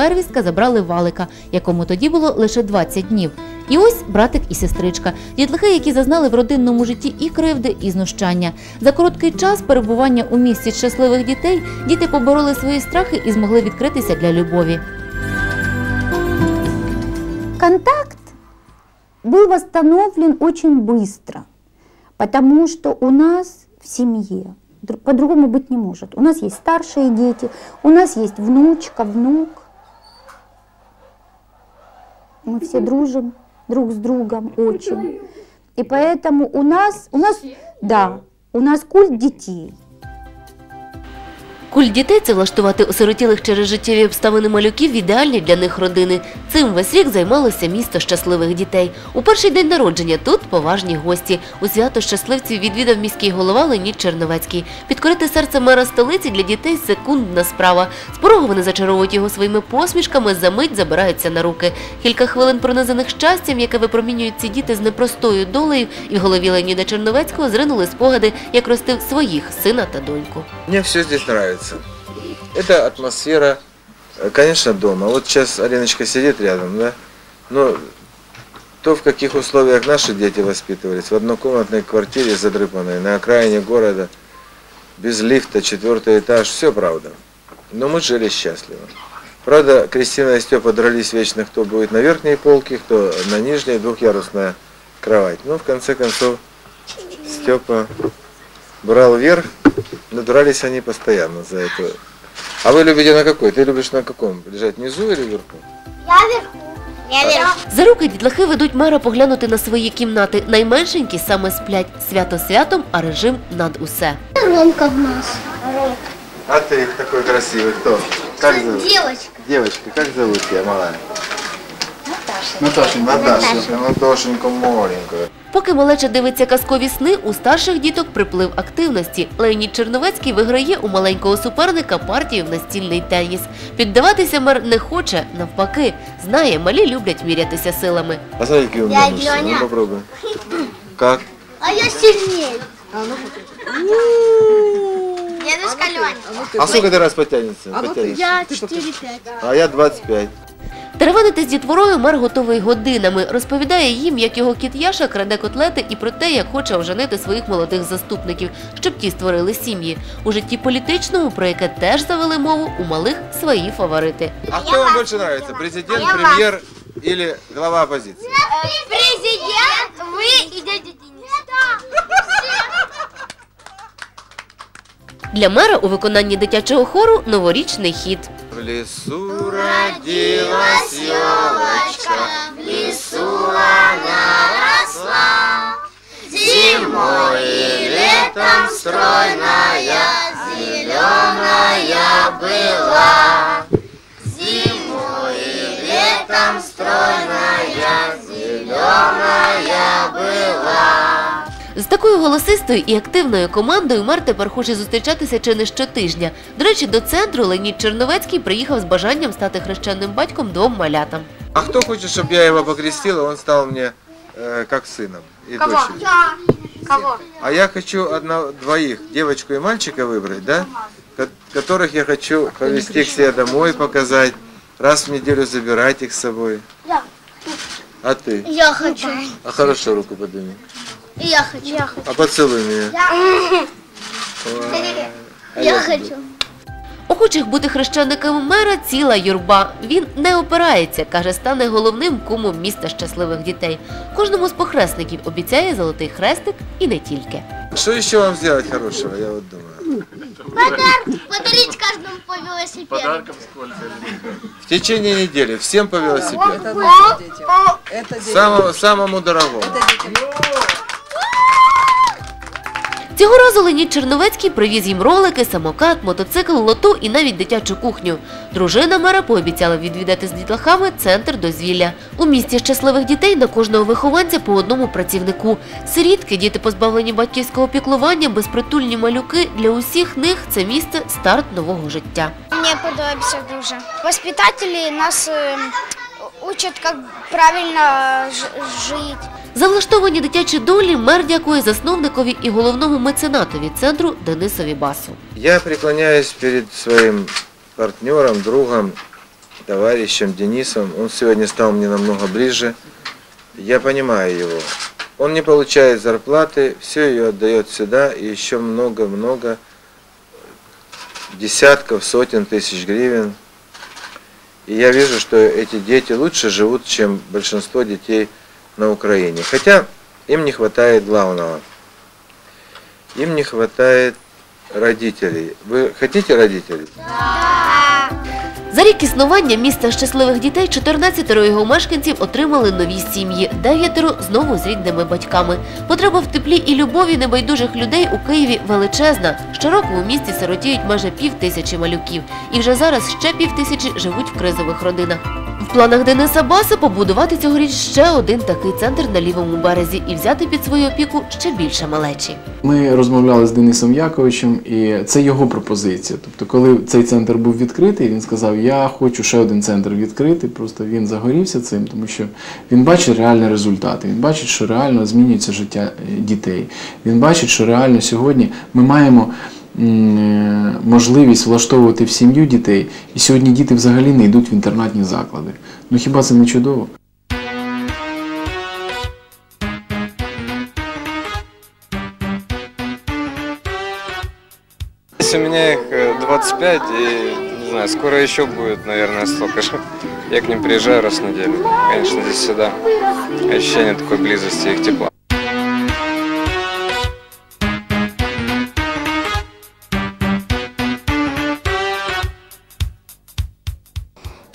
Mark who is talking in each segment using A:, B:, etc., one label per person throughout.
A: первістка забрали валика, якому тоді було лише 20 днів. І ось братик і сестричка, дітлахи, які зазнали в родинному житті і кривди, і знущання. За короткий час перебування у місті щасливих дітей діти побороли свої страхи і змогли відкритися для любові.
B: Контакт был восстановлен очень быстро, потому что у нас в семье дру- по-другому быть не может. У нас есть старшие дети, у нас есть внучка, внук. Мы все дружим друг с другом очень. И поэтому у нас, у нас, да, у нас культ детей.
A: Культ дітей це влаштувати осиротілих через життєві обставини малюків ідеальні для них родини. Цим весь рік займалося місто щасливих дітей. У перший день народження тут поважні гості. У свято щасливців відвідав міський голова Леонід Черновецький. Підкорити серце мера столиці для дітей секундна справа. З порогу вони зачаровують його своїми посмішками, за мить забираються на руки. Кілька хвилин пронизаних щастям, яке випромінюють ці діти з непростою долею, і в голові Леоніда Черновецького зринули спогади, як ростив своїх сина та доньку.
C: Мне все здесь нравится. Это атмосфера, э, конечно, дома. Вот сейчас Аленочка сидит рядом, да? Но то, в каких условиях наши дети воспитывались, в однокомнатной квартире задрыпанной, на окраине города, без лифта, четвертый этаж, все правда. Но мы жили счастливо. Правда, Кристина и Степа дрались вечно, кто будет на верхней полке, кто на нижней, двухъярусная кровать. Но в конце концов Степа брал верх, но дрались они постоянно за это. А вы любите на какой? Ты любишь на каком? Лежать внизу или вверху?
A: За руки дітлахи ведуть мера поглянути на свої кімнати. Найменшенькі саме сплять свято святом, а режим над усе.
D: Ромка в нас.
C: А ты такой красивый, кто? Как зовут?
D: Девочка.
C: Девочка, как зовут тебя, малая?
E: Наташенька.
C: Наташенька, Наташенька маленькая.
A: Поки малеча дивиться казкові сни, у старших діток приплив активності. Леонід Черновецький виграє у маленького суперника партію в настільний теніс. Піддаватися мер не хоче, навпаки, знає, малі люблять мірятися силами.
C: А смотри, какие умные
D: Дядя
C: мышцы.
D: Леня.
C: Ну попробуй. Как?
D: А я сильнее. Дедушка Леня.
C: А сколько ты раз потянется? потянешься?
D: Я 4-5.
C: А я 25.
A: Теревенити з дітворою мер готовий годинами. Розповідає їм, як його кіт Яша краде котлети і про те, як хоче оженити своїх молодих заступників, щоб ті створили сім'ї. У житті політичному, про яке теж завели мову, у малих свої фаворити.
C: А кто вам больше нравится? Президент, премьер или глава оппозиции?
D: Президент, вы и дядя Денис.
A: Для мера у виконанні дитячого хору новорічний хіт.
C: В лісу родилась елочка, в лісу вона росла. Зимой і летом стройная, зеленая была. З такою голосистою і активною командою мер тепер хоче зустрічатися чи не щотижня. До речі, до центру Леонід Черновецький приїхав з бажанням стати хрещенним батьком двом малятам. А кто хочет, чтобы я его покрестил, он стал мне э, как сыном и дочерью?
D: Кого?
C: А я хочу одно, двоих, девочку и мальчика выбрать, да? Ко- Которых я хочу повезти к себе домой, показать, раз в неделю забирать их с собой.
D: Я.
C: А ты?
D: Я хочу.
C: А хорошо руку подними.
D: Я хочу. Я хочу.
C: А поцелуй меня. Ой, а
D: Я
C: люблю.
D: хочу.
A: Охочих бути хрещеником мера ціла юрба. Він не опирається, каже, стане головним кумом міста щасливих дітей. Кожному з похресників обіцяє золотий хрестик і не тільки.
C: Что еще вам сделать хорошего, я вот думаю.
D: Подарок. Подарить каждому по велосипеду.
C: В течение недели всем по велосипеду.
E: Это наши дети. Это дети.
C: Самому, самому дорогому.
E: Это дети.
A: Цього разу Леонід Черновецький привіз їм ролики, самокат, мотоцикл, лото і навіть дитячу кухню. Дружина мера пообіцяла відвідати з дітлахами центр дозвілля. У місті щасливих дітей на кожного вихованця по одному працівнику. Сирітки, діти позбавлені батьківського піклування, безпритульні малюки для усіх них це місце старт нового життя.
F: Мне подобается дуже. Воспитатели нас э, учат, как правильно ж- жить.
A: За влаштовані дитячі долі мер дякує засновникові і головному меценатові центру Денисові Басу.
C: Я преклоняюсь перед своим партнером, другом товарищем Денисом. Он сегодня стал мне намного ближе. Я понимаю его. Он не получает зарплаты, все ее отдает сюда и еще много-много десятков, сотен тысяч гривен. И я вижу, что эти дети лучше живут, чем большинство детей на Украине. Хотя им не хватает главного. Им не хватает родителей. Вы хотите родителей?
A: За рік існування міста щасливих дітей 14 його мешканців отримали нові сім'ї, дев'ятеро знову з рідними батьками. Потреба в теплі і любові небайдужих людей у Києві величезна. Щороку у місті сиротіють майже пів тисячі малюків, і вже зараз ще пів тисячі живуть в кризових родинах. В планах Дениса Баса побудувати цьогоріч ще один такий центр на лівому березі і взяти під свою опіку ще більше малечі.
G: Ми розмовляли з Денисом Яковичем, і це його пропозиція. Тобто, коли цей центр був відкритий, він сказав: Я хочу ще один центр відкрити. Просто він загорівся цим, тому що він бачить реальні результати. Він бачить, що реально змінюється життя е, дітей. Він бачить, що реально сьогодні ми маємо. Е, Можливість влаштовувати в сім'ю дітей, і сьогодні діти взагалі не йдуть в інтернатні заклади. Ну хіба це не чудово?
H: Здесь у меня их э, 25, и, не знаю, скоро еще будет, наверное, столько же. Я к ним приезжаю раз в неделю. Конечно, здесь всегда ощущение такой близости и их тепла.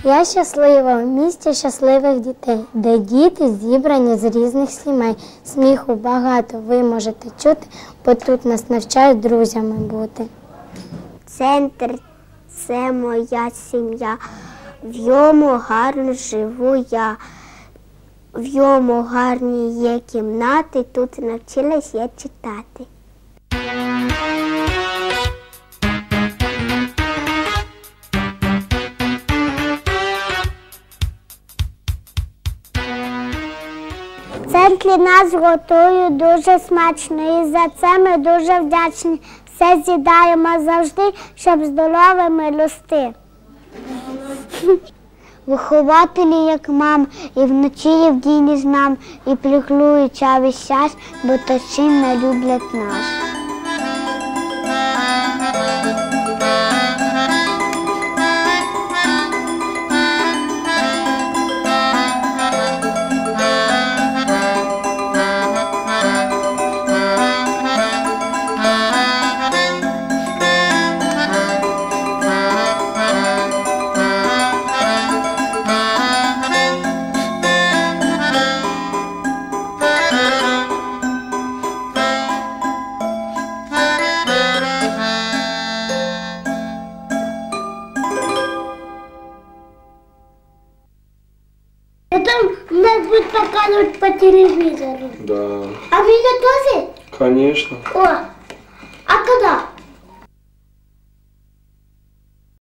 I: Я щаслива в місті щасливих дітей, де діти зібрані з різних сімей. Сміху багато ви можете чути, бо тут нас навчають друзями бути.
F: Центр це моя сім'я. В йому гарно живу я. В йому гарні є кімнати, тут навчилась я читати. В нас готують дуже смачно і за це ми дуже вдячні. Все з'їдаємо завжди, щоб здоровими рости. Вихователі, як мам, і вночі і вдінь з нам, і приклюють весь час, бо то сильно люблять нас. Показывать по телевизору.
G: Да,
F: А меня тоже?
G: конечно.
F: О?